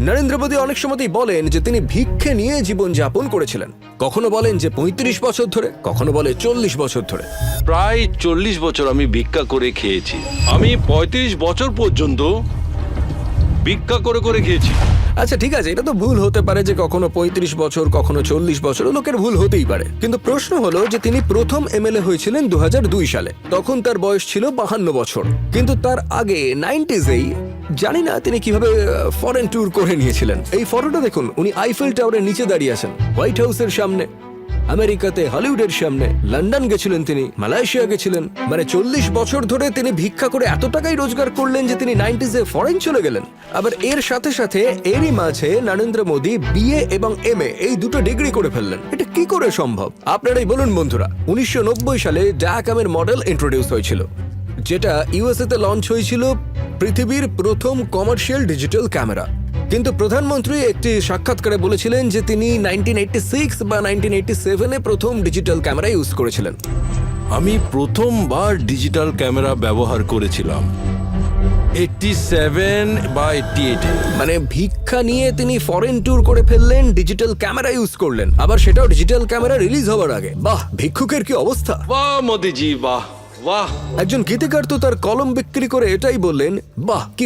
নরেন্দ্র মোদী অনেক সময়তেই বলেন যে তিনি ভিক্ষে নিয়ে জীবন যাপন করেছিলেন। কখনো বলেন যে পঁয়ত্রিশ বছর ধরে, কখনো বলে চল্লিশ বছর ধরে। প্রায় চল্লিশ বছর আমি ভিক্ষা করে খেয়েছি। আমি পঁয়ত্রিশ বছর পর্যন্ত ভিক্ষা করে করে খেয়েছি। আচ্ছা ঠিক আছে, এটা তো ভুল হতে পারে যে কখনো পঁয়ত্রিশ বছর, কখনো চল্লিশ বছর, লোকের ভুল হতেই পারে। কিন্তু প্রশ্ন হলো যে তিনি প্রথম এমএলএ হয়েছিলেন দু হাজার দুই সালে। তখন তার বয়স ছিল বাহান্ন বছর। কিন্তু তার আগে নাইনটিজেই, জানি না তিনি কীভাবে ফরেন ট্যুর করে নিয়েছিলেন। এই ফটোটা দেখুন, উনি আইফেল টাওয়ারের নিচে দাঁড়িয়ে আছেন হোয়াইট হাউসের সামনে। আমেরিকাতে হলিউডের সামনে। লন্ডন গেছিলেন তিনি, মালয়েশিয়া গেছিলেন। মানে চল্লিশ বছর ধরে তিনি ভিক্ষা করে এত টাকাই রোজগার করলেন যে তিনি নাইনটিজে ফরেন চলে গেলেন। আবার এর সাথে সাথে এরই মাঝে নরেন্দ্র মোদী বিএ এবং এম এই দুটো ডিগ্রি করে ফেললেন। এটা কি করে সম্ভব? আপনারাই বলুন বন্ধুরা, উনিশশো নব্বই সালে ডায়াকামের মডেল ইন্ট্রোডিউস হয়েছিল, যেটা ইউএসএ তে লঞ্চ হয়েছিল পৃথিবীর প্রথম কমার্শিয়াল ডিজিটাল ক্যামেরা কিন্তু প্রধানমন্ত্রী একটি সাক্ষাৎকারে বলেছিলেন যে তিনি নাইনটিন বা নাইনটিন এ প্রথম ডিজিটাল ক্যামেরা ইউজ করেছিলেন। আমি প্রথমবার ডিজিটাল ক্যামেরা ব্যবহার করেছিলাম। এইটটি সেভেন বা এইটটি এইটে। মানে ভিক্ষা নিয়ে তিনি ফরেন ট্যুর করে ফেললেন ডিজিটাল ক্যামেরা ইউজ করলেন। আবার সেটাও ডিজিটাল ক্যামেরা রিলিজ হওয়ার আগে। বাহ ভিক্ষুকের কি অবস্থা? বাহ মোদিজি বাহ বাহ। একজন গীতিকার তো তার কলম বিক্রি করে এটাই বললেন। বাহ কি